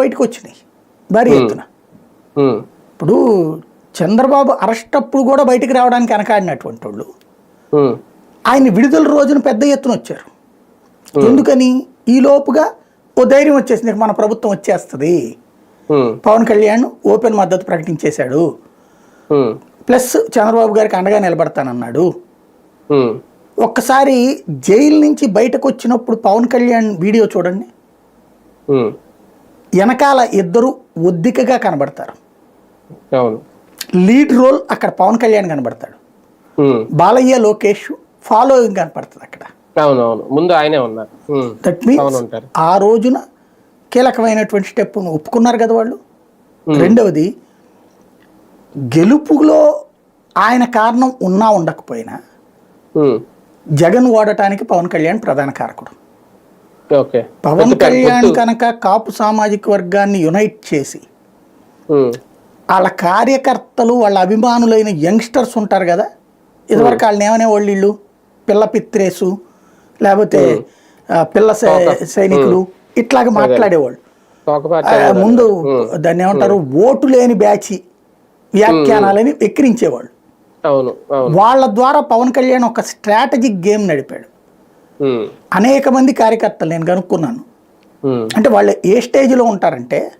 బయటకు వచ్చినాయి భారీ ఎత్తున. ఇప్పుడు చంద్రబాబు అరెస్ట్ అప్పుడు కూడా బయటికి రావడానికి వెనకాడినటువంటి వాళ్ళు ఆయన విడుదల రోజున పెద్ద ఎత్తున వచ్చారు. ఎందుకని? ఈ లోపుగా ఓ ధైర్యం వచ్చేసింది. మన ప్రభుత్వం వచ్చేస్తుంది. పవన్ కళ్యాణ్ ఓపెన్ మద్దతు ప్రకటించేశాడు. ప్లస్ చంద్రబాబు గారికి అండగా నిలబడతానన్నాడు. ఒక్కసారి జైలు నుంచి బయటకు వచ్చినప్పుడు పవన్ కళ్యాణ్ వీడియో చూడండి. వెనకాల ఇద్దరు ఒద్దికగా కనబడతారు. అవును. లీడ్ రోల్ అక్కడ పవన్ కళ్యాణ్ కనబడతాడు. బాలయ్య లోకేష్ ఫాలోయింగ్ కనపడుతుంది అక్కడ. ముందు ఆయనే ఉన్నారు. దట్ మీన్స్ ఆ రోజున కీలకమైనటువంటి స్టెప్ ఒప్పుకున్నారు కదా వాళ్ళు? రెండవది గెలుపులో ఆయన కారణం ఉన్నా ఉండకపోయినా జగన్ ఓడటానికి పవన్ కళ్యాణ్ ప్రధాన కారకుడు. పవన్ కళ్యాణ్ కనుక కాపు సామాజిక వర్గాన్ని యునైట్ చేసి వాళ్ళ కార్యకర్తలు వాళ్ళ అభిమానులైన యంగ్స్టర్స్ ఉంటారు కదా ఇదివరకు వాళ్ళని ఏమనే వాళ్ళు వీళ్ళు? పిల్ల పిత్రేసు లేకపోతే పిల్ల సైనికులు ఇట్లాగ మాట్లాడేవాళ్ళు. ముందు దాన్ని ఏమంటారు? ఓటు లేని బ్యాచి వ్యాఖ్యానాలని ఎక్కిరించేవాళ్ళు వాళ్ళ ద్వారా పవన్ కళ్యాణ్ ఒక స్ట్రాటజిక్ గేమ్ నడిపాడు. అనేక మంది కార్యకర్తలు నేను కనుక్కున్నాను. అంటే వాళ్ళు ఏ స్టేజ్లో ఉంటారంటే